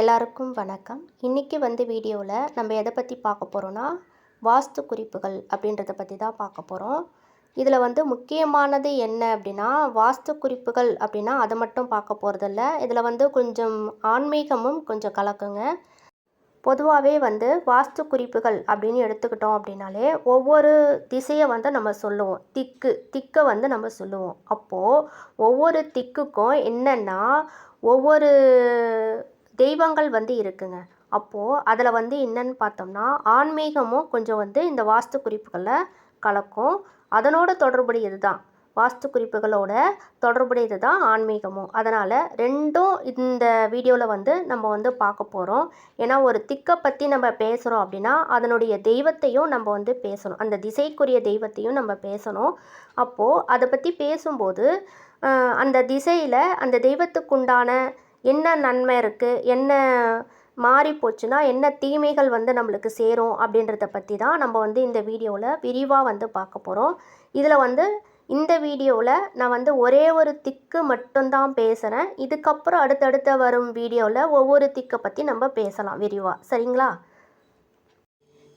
எல்லாருக்கும் வணக்கம். இன்றைக்கி வந்து வீடியோவில் நம்ம எதை பற்றி பார்க்க போகிறோன்னா வாஸ்து குறிப்புகள் அப்படின்றத பற்றி தான் பார்க்க போகிறோம் இதில் வந்து முக்கியமானது என்ன அப்படின்னா வாஸ்து குறிப்புகள் அப்படின்னா அதை மட்டும் பார்க்க போகிறதில்ல இதில் வந்து கொஞ்சம் ஆன்மீகமும் கொஞ்சம் கலக்குங்க. பொதுவாகவே வந்து வாஸ்து குறிப்புகள் அப்படின்னு எடுத்துக்கிட்டோம் அப்படின்னாலே ஒவ்வொரு திசையை வந்து நம்ம சொல்லுவோம். திக்கு திக்கை வந்து நம்ம சொல்லுவோம். அப்போது ஒவ்வொரு திக்குக்கும் என்னென்னா ஒவ்வொரு தெய்வங்கள் வந்து இருக்குங்க. அப்போது அதில் வந்து என்னன்னு பார்த்தோம்னா ஆன்மீகமும் கொஞ்சம் வந்து இந்த வாஸ்து குறிப்புகளை கலக்கும். அதனோட தொடர்புடையது தான் வாஸ்து குறிப்புகளோட தொடர்புடையது தான் ஆன்மீகமும். அதனால் ரெண்டும் இந்த வீடியோவில் வந்து நம்ம வந்து பார்க்க போகிறோம் ஏன்னா ஒரு திக்கை பற்றி நம்ம பேசுகிறோம் அப்படின்னா அதனுடைய தெய்வத்தையும் நம்ம வந்து பேசணும். அந்த திசைக்குரிய தெய்வத்தையும் நம்ம பேசணும். அப்போது அதை பற்றி பேசும்போது அந்த திசையில் அந்த தெய்வத்துக்குண்டான என்ன நன்மை இருக்குது என்ன மாறி போச்சுன்னா என்ன தீமைகள் வந்து நம்மளுக்கு சேரும் அப்படின்றத பற்றி தான் நம்ம வந்து இந்த வீடியோவில் விரிவாக வந்து பார்க்க போகிறோம் இதில் வந்து இந்த வீடியோவில் நான் வந்து ஒரே ஒரு திக்கு மட்டும்தான் பேசுகிறேன் இதுக்கப்புறம் அடுத்தடுத்த வரும் வீடியோவில் ஒவ்வொரு திக்கை பற்றி நம்ம பேசலாம் விரிவாக சரிங்களா?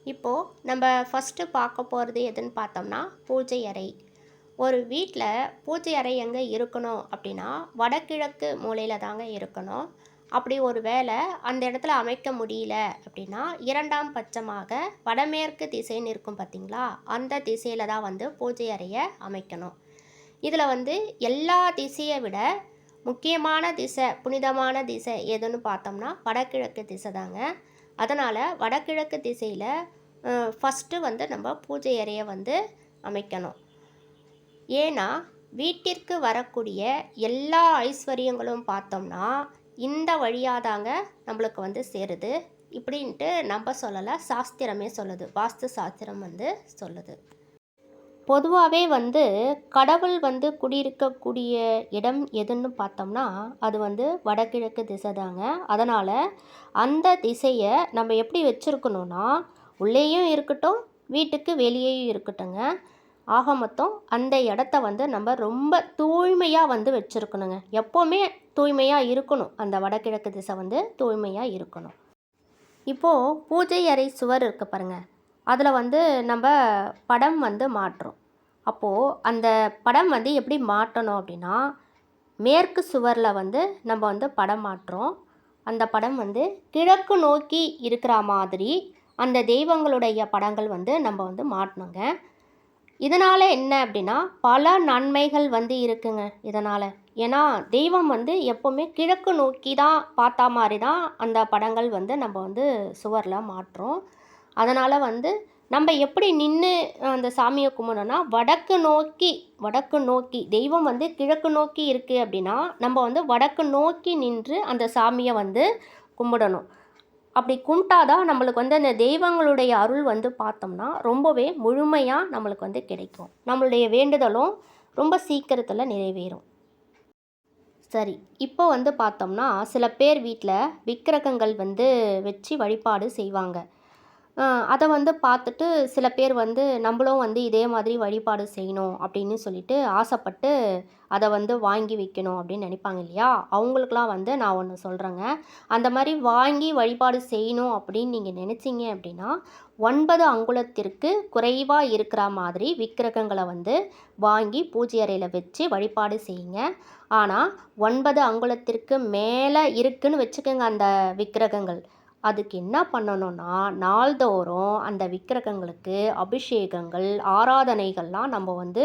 இப்போது நம்ம ஃபஸ்ட்டு பார்க்க போகிறது எதுன்னு பார்த்தோம்னா பூஜை அறை. ஒரு வீட்டில் பூஜை அறை எங்கே இருக்கணும் அப்படின்னா வடகிழக்கு மூலையில் தாங்க இருக்கணும். அப்படி ஒரு வேளை அந்த இடத்துல அமைக்க முடியல அப்படின்னா இரண்டாம் பட்சமாக வடமேற்கு திசைன்னு இருக்கும் பார்த்தீங்களா அந்த திசையில் தான் வந்து பூஜை அறையை அமைக்கணும். இதில் வந்து எல்லா திசையை விட முக்கியமான திசை புனிதமான திசை எதுன்னு பார்த்தோம்னா வடகிழக்கு திசை தாங்க. அதனால் வடகிழக்கு திசையில் ஃபஸ்ட்டு வந்து நம்ம பூஜை அறையை வந்து அமைக்கணும். ஏன்னா வீட்டிற்கு வரக்கூடிய எல்லா ஐஸ்வர்யங்களும் பார்த்தோம்னா இந்த வழியாக தாங்க நம்மளுக்கு வந்து சேருது. இப்படின்ட்டு நம்ம சொல்லலை சாஸ்திரமே சொல்லுது. வாஸ்து சாஸ்திரம் வந்து சொல்லுது. பொதுவாகவே வந்து கடவுள் வந்து குடியிருக்கக்கூடிய இடம் எதுன்னு பார்த்தோம்னா அது வந்து வடகிழக்கு திசை தாங்க. அதனால் அந்த திசையை நம்ம எப்படி வச்சுருக்கணும்னா உள்ளேயும் இருக்கட்டும் வீட்டுக்கு வெளியேயும் இருக்கட்டுங்க ஆக மொத்தம் அந்த இடத்த வந்து நம்ம ரொம்ப தூய்மையாக வந்து வச்சுருக்கணுங்க. எப்போவுமே தூய்மையாக இருக்கணும். அந்த வடகிழக்கு திசை வந்து தூய்மையாக இருக்கணும். இப்போது பூஜை அறை சுவர் இருக்கு பாருங்க. அதில் வந்து நம்ம படம் வந்து மாட்டுறோம் அப்போது அந்த படம் வந்து எப்படி மாட்டணும் அப்படின்னா மேற்கு சுவரில் வந்து நம்ம வந்து படம் மாட்டுறோம் அந்த படம் வந்து கிழக்கு நோக்கி இருக்கிற மாதிரி அந்த தெய்வங்களுடைய படங்கள் வந்து நம்ம வந்து மாட்டணுங்க. இதனால் என்ன அப்படின்னா பல நன்மைகள் வந்து இருக்குங்க இதனால். ஏன்னா தெய்வம் வந்து எப்போவுமே கிழக்கு நோக்கி தான் பார்த்தா மாதிரி தான் அந்த படங்கள் வந்து நம்ம வந்து சுவரில் மாட்டுறோம் அதனால் வந்து நம்ம எப்படி நின்று அந்த சாமியை கும்பிடணும்னா வடக்கு நோக்கி வடக்கு நோக்கி தெய்வம் வந்து கிழக்கு நோக்கி இருக்குது அப்படின்னா நம்ம வந்து வடக்கு நோக்கி நின்று அந்த சாமியை வந்து கும்பிடணும். அப்படி கும்பிட்டாதான் நம்மளுக்கு வந்து அந்த தெய்வங்களுடைய அருள் வந்து பார்த்தோம்னா ரொம்பவே முழுமையாக நம்மளுக்கு வந்து கிடைக்கும். நம்மளுடைய வேண்டுதலும் ரொம்ப சீக்கிரத்தில் நிறைவேறும். சரி இப்போ வந்து பார்த்தோம்னா சில பேர் வீட்டில் விக்கிரகங்கள் வந்து வச்சு வழிபாடு செய்வாங்க. அதை வந்து பார்த்துட்டு சில பேர் வந்து நம்மளும் வந்து இதே மாதிரி வழிபாடு செய்யணும் அப்படின்னு சொல்லிட்டு ஆசைப்பட்டு அதை வந்து வாங்கி வைக்கணும் அப்படின்னு நினைப்பாங்க இல்லையா? அவங்களுக்குலாம் வந்து நான் ஒன்று சொல்கிறேங்க அந்த மாதிரி வாங்கி வழிபாடு செய்யணும் அப்படின்னு நீங்கள் நினச்சிங்க அப்படின்னா ஒன்பது அங்குலத்திற்கு குறைவாக இருக்கிற மாதிரி விக்கிரகங்களை வந்து வாங்கி பூஜை அறையில் வச்சு வழிபாடு செய்யுங்க. ஆனால் ஒன்பது அங்குலத்திற்கு மேலே இருக்குன்னு வச்சுக்கோங்க அந்த விக்கிரகங்கள். அதுக்கு என்ன பண்ணணும்னா நாள்தோறும் அந்த விக்கிரகங்களுக்கு அபிஷேகங்கள் ஆராதனைகள்லாம் நம்ம வந்து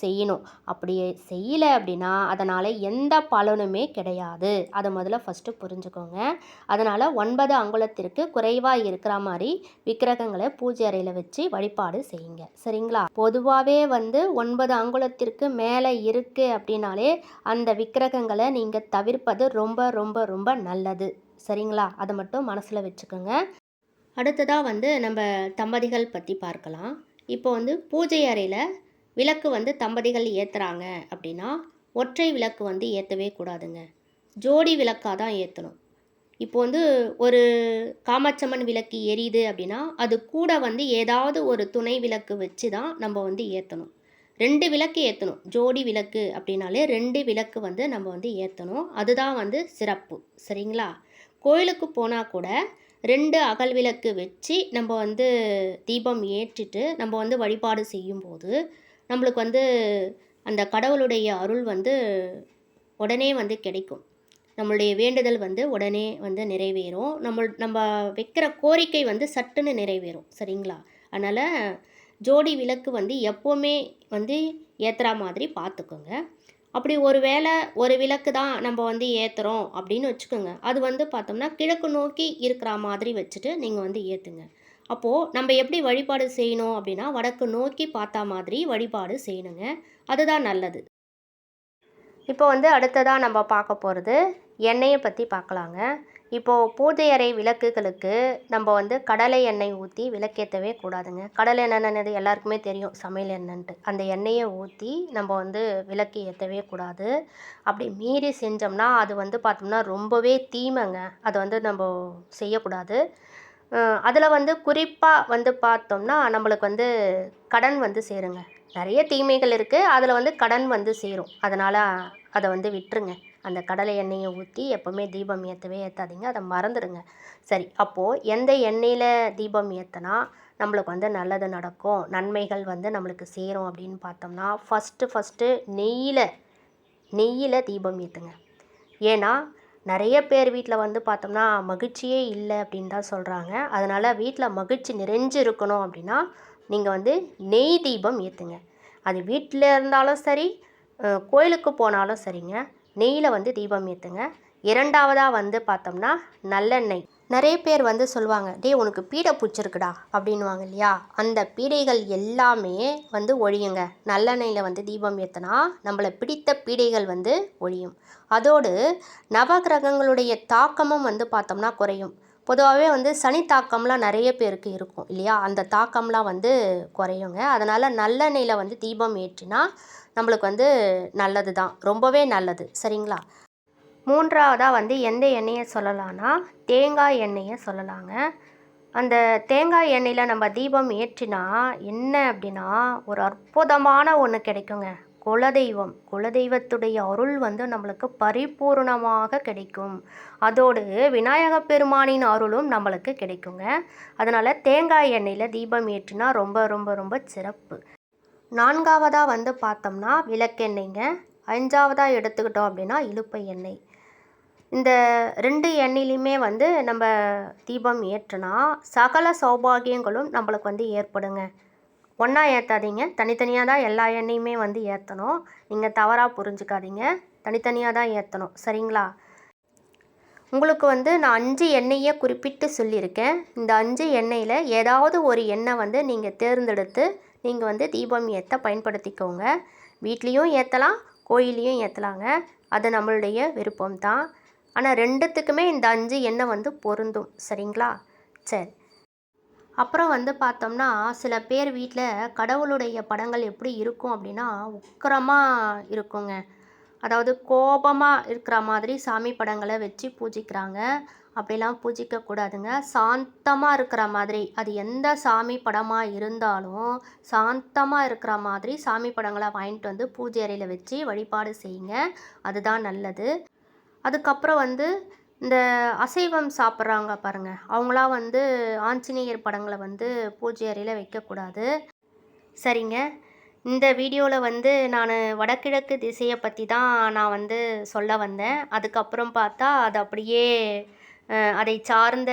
செய்யணும். அப்படி செய்யலை அப்படின்னா அதனால் எந்த பலனுமே கிடையாது. அதை முதல்ல ஃபஸ்ட்டு புரிஞ்சுக்கோங்க. அதனால் ஒன்பது அங்குலத்திற்கு குறைவாக இருக்கிற மாதிரி விக்கிரகங்களை பூஜை அறையில் வச்சு வழிபாடு செய்யுங்க. சரிங்களா? பொதுவாகவே வந்து ஒன்பது அங்குலத்திற்கு மேலே இருக்குது அப்படின்னாலே அந்த விக்கிரகங்களை நீங்கள் தவிர்ப்பது ரொம்ப ரொம்ப ரொம்ப நல்லது. சரிங்களா? அதை மட்டும் மனசில் வச்சுக்கோங்க. அடுத்ததாக வந்து நம்ம தம்பதிகள் பற்றி பார்க்கலாம். இப்போ வந்து பூஜை அறையில் விளக்கு வந்து தம்பதிகள் ஏற்றுறாங்க அப்படின்னா ஒற்றை விளக்கு வந்து ஏற்றவே கூடாதுங்க. ஜோடி விளக்காக தான் ஏற்றணும் இப்போ வந்து ஒரு காமாட்சம்மன் விளக்கு எரியுது அப்படின்னா அது கூட வந்து ஏதாவது ஒரு துணை விளக்கு வச்சு தான் நம்ம வந்து ஏற்றணும் ரெண்டு விளக்கு ஏற்றணும் ஜோடி விளக்கு அப்படின்னாலே ரெண்டு விளக்கு வந்து நம்ம வந்து ஏற்றணும் அதுதான் வந்து சிறப்பு. சரிங்களா? கோயிலுக்கு போனால் கூட ரெண்டு அகல் விளக்கு வச்சு நம்ம வந்து தீபம் ஏற்றிட்டு நம்ம வந்து வழிபாடு செய்யும்போது நம்மளுக்கு வந்து அந்த கடவுளுடைய அருள் வந்து உடனே வந்து கிடைக்கும். நம்மளுடைய வேண்டுதல் வந்து உடனே வந்து நிறைவேறும். நம்ம நம்ம வைக்கிற கோரிக்கை வந்து சட்டுன்னு நிறைவேறும். சரிங்களா? அதனால் ஜோடி விளக்கு வந்து எப்போவுமே வந்து ஏற்றுற மாதிரி பார்த்துக்கோங்க. அப்படி ஒரு வேளை ஒரு விளக்கு தான் நம்ம வந்து ஏற்றுறோம் அப்படின்னு வச்சுக்கோங்க. அது வந்து பார்த்தோம்னா கிழக்கு நோக்கி இருக்கிற மாதிரி வச்சுட்டு நீங்கள் வந்து ஏற்றுங்க அப்போது நம்ம எப்படி வழிபாடு செய்யணும் அப்படின்னா வடக்கு நோக்கி பார்த்தா மாதிரி வழிபாடு செய்யணுங்க. அதுதான் நல்லது. இப்போ வந்து அடுத்ததாக நம்ம பார்க்க போகிறது எண்ணெயை பற்றி பார்க்கலாங்க. இப்போது பூஜை அறை விளக்குகளுக்கு நம்ம வந்து கடலை எண்ணெய் ஊற்றி விளக்கேற்றவே கூடாதுங்க. கடலை எண்ணெய்னது எல்லாருக்குமே தெரியும். சமையல் எண்ணெய்ன்ட்டு. அந்த எண்ணெயை ஊற்றி நம்ம வந்து விளக்கு ஏற்றவே கூடாது. அப்படி மீறி செஞ்சோம்னா அது வந்து பார்த்தோம்னா ரொம்பவே தீமைங்க. அதை வந்து நம்ம செய்யக்கூடாது. அதில் வந்து குறிப்பாக வந்து பார்த்தோம்னா நம்மளுக்கு வந்து கடன் வந்து சேருங்க. நிறைய தீமைகள் இருக்குது அதில் வந்து கடன் வந்து சேரும். அதனால் அதை வந்து விட்டுருங்க. அந்த கடலை எண்ணெயை ஊற்றி எப்போவுமே தீபம் ஏற்றவே ஏற்றாதீங்க அதை மறந்துடுங்க சரி அப்போது எந்த எண்ணெயில் தீபம் ஏற்றினா நம்மளுக்கு வந்து நல்லது நடக்கும் நன்மைகள் வந்து நம்மளுக்கு சேரும் அப்படின்னு பார்த்தோம்னா ஃபஸ்ட்டு ஃபஸ்ட்டு நெய்யில் நெய்யில் தீபம் ஏற்றுங்க ஏன்னா நிறைய பேர் வீட்டில் வந்து பார்த்தோம்னா மகிழ்ச்சியே இல்லை அப்படின்னு தான் சொல்கிறாங்க அதனால் வீட்டில் மகிழ்ச்சி நிறைஞ்சு இருக்கணும் அப்படின்னா நீங்கள் வந்து நெய் தீபம் ஏற்றுங்க அது வீட்டில் இருந்தாலும் சரி கோயிலுக்கு போனாலும் சரிங்க. நெய்யில் வந்து தீபம் ஏற்றுங்க இரண்டாவதாக வந்து பார்த்தோம்னா நல்லெண்ணெய். நிறைய பேர் வந்து சொல்லுவாங்க டே உனக்கு பீடை பிடிச்சிருக்குடா அப்படின்வாங்க இல்லையா? அந்த பீடைகள் எல்லாமே வந்து ஒழியுங்க. நல்லெண்ணெயில் வந்து தீபம் ஏற்றினா நம்மளை பிடித்த பீடைகள் வந்து ஒழியும். அதோடு நவகிரகங்களுடைய தாக்கமும் வந்து பார்த்தோம்னா குறையும். பொதுவாகவே வந்து சனி தாக்கம்லாம் நிறைய பேருக்கு இருக்கும் இல்லையா? அந்த தாக்கம்லாம் வந்து குறையுங்க. அதனால் நல்லெண்ணெயில் வந்து தீபம் ஏற்றினா நம்மளுக்கு வந்து நல்லது தான். ரொம்பவே நல்லது. சரிங்களா? மூன்றாவதாக வந்து எந்த எண்ணெயை சொல்லலாம்னா தேங்காய் எண்ணெயை சொல்லலாங்க. அந்த தேங்காய் எண்ணெயில் நம்ம தீபம் ஏற்றினா என்ன அப்படின்னா ஒரு அற்புதமான ஒன்று கிடைக்குங்க. குலதெய்வம் குலதெய்வத்துடைய அருள் வந்து நம்மளுக்கு பரிபூர்ணமாக கிடைக்கும். அதோடு விநாயக பெருமானின் அருளும் நம்மளுக்கு கிடைக்குங்க. அதனால் தேங்காய் எண்ணெயில் தீபம் ஏற்றினா ரொம்ப ரொம்ப ரொம்ப சிறப்பு. நான்காவதாக வந்து பார்த்தோம்னா விளக்கெண்ணெய்ங்க. அஞ்சாவதாக எடுத்துக்கிட்டோம் அப்படின்னா இலுப்பை எண்ணெய். இந்த ரெண்டு எண்ணெயிலையுமே வந்து நம்ம தீபம் ஏற்றினா சகல சௌபாகியங்களும் நம்மளுக்கு வந்து ஏற்படுங்க. ஒன்றா ஏற்றாதீங்க தனித்தனியாக தான் எல்லா எண்ணெயுமே வந்து ஏற்றணும் நீங்கள் தவறாக புரிஞ்சுக்காதீங்க. தனித்தனியாக தான் ஏற்றணும் சரிங்களா? உங்களுக்கு வந்து நான் அஞ்சு எண்ணெயை குறிப்பிட்டு சொல்லியிருக்கேன். இந்த அஞ்சு எண்ணெயில் ஏதாவது ஒரு எண்ணெய் வந்து நீங்கள் தேர்ந்தெடுத்து நீங்கள் வந்து தீபம் ஏற்ற பயன்படுத்திக்கோங்க. வீட்லேயும் ஏற்றலாம் கோயிலையும் ஏற்றலாங்க அது நம்மளுடைய விருப்பம் தான் ஆனால் ரெண்டுத்துக்குமே இந்த அஞ்சு எண்ணெய் வந்து பொருந்தும். சரிங்களா? சரி. அப்புறம் வந்து பார்த்தோம்னா சில பேர் வீட்டில் கடவுளுடைய படங்கள் எப்படி இருக்கும் அப்படின்னா உக்கிரமாக இருக்குங்க. அதாவது கோபமாக இருக்கிற மாதிரி சாமி படங்களை வச்சு பூஜிக்கிறாங்க. அப்படிலாம் பூஜிக்கக்கூடாதுங்க சாந்தமாக இருக்கிற மாதிரி அது எந்த சாமி படமாக இருந்தாலும் சாந்தமாக இருக்கிற மாதிரி சாமி படங்களை வாங்கிட்டு வந்து பூஜை அறையில் வச்சு வழிபாடு செய்யுங்க. அதுதான் நல்லது. அதுக்கப்புறம் வந்து இந்த அசைவம் சாப்பிட்றாங்க பாருங்கள் அவங்களாம் வந்து ஆஞ்சநேயர் படங்களை வந்து பூஜை அறையில் வைக்கக்கூடாது. சரிங்க. இந்த வீடியோவில் வந்து நான் வடகிழக்கு திசையை பற்றி தான் நான் வந்து சொல்ல வந்தேன். அதுக்கப்புறம் பார்த்தா அது அப்படியே அதை சார்ந்த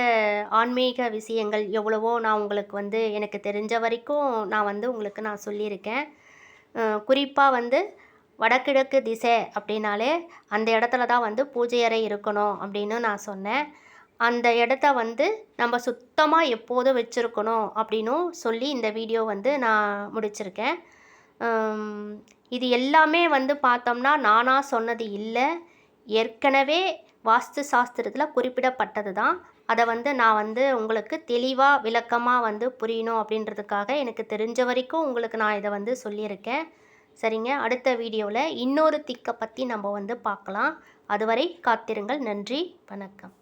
ஆன்மீக விஷயங்கள் எவ்வளவோ நான் உங்களுக்கு வந்து எனக்கு தெரிஞ்ச வரைக்கும் நான் வந்து உங்களுக்கு நான் சொல்லியிருக்கேன். குறிப்பாக வந்து வடகிழக்கு திசை அப்படின்னாலே அந்த இடத்துல தான் வந்து பூஜை அறை இருக்கணும் அப்படின்னு நான் சொன்னேன். அந்த இடத்த வந்து நம்ம சுத்தமாக எப்போதும் வச்சுருக்கணும் அப்படின்னும் சொல்லி இந்த வீடியோ வந்து நான் முடிச்சிருக்கேன். இது எல்லாமே வந்து பார்த்தோம்னா நானாக சொன்னது இல்லை. ஏற்கனவே வாஸ்து சாஸ்திரத்தில் குறிப்பிடப்பட்டது தான். அதை வந்து நான் வந்து உங்களுக்கு தெளிவாக விளக்கமாக வந்து புரியணும் அப்படின்றதுக்காக எனக்கு தெரிஞ்ச வரைக்கும் உங்களுக்கு நான் இதை வந்து சொல்லியிருக்கேன். சரிங்க. அடுத்த வீடியோவில் இன்னொரு திக்கை பற்றி நம்ம வந்து பார்க்கலாம். அதுவரை காத்திருங்கள். நன்றி. வணக்கம்.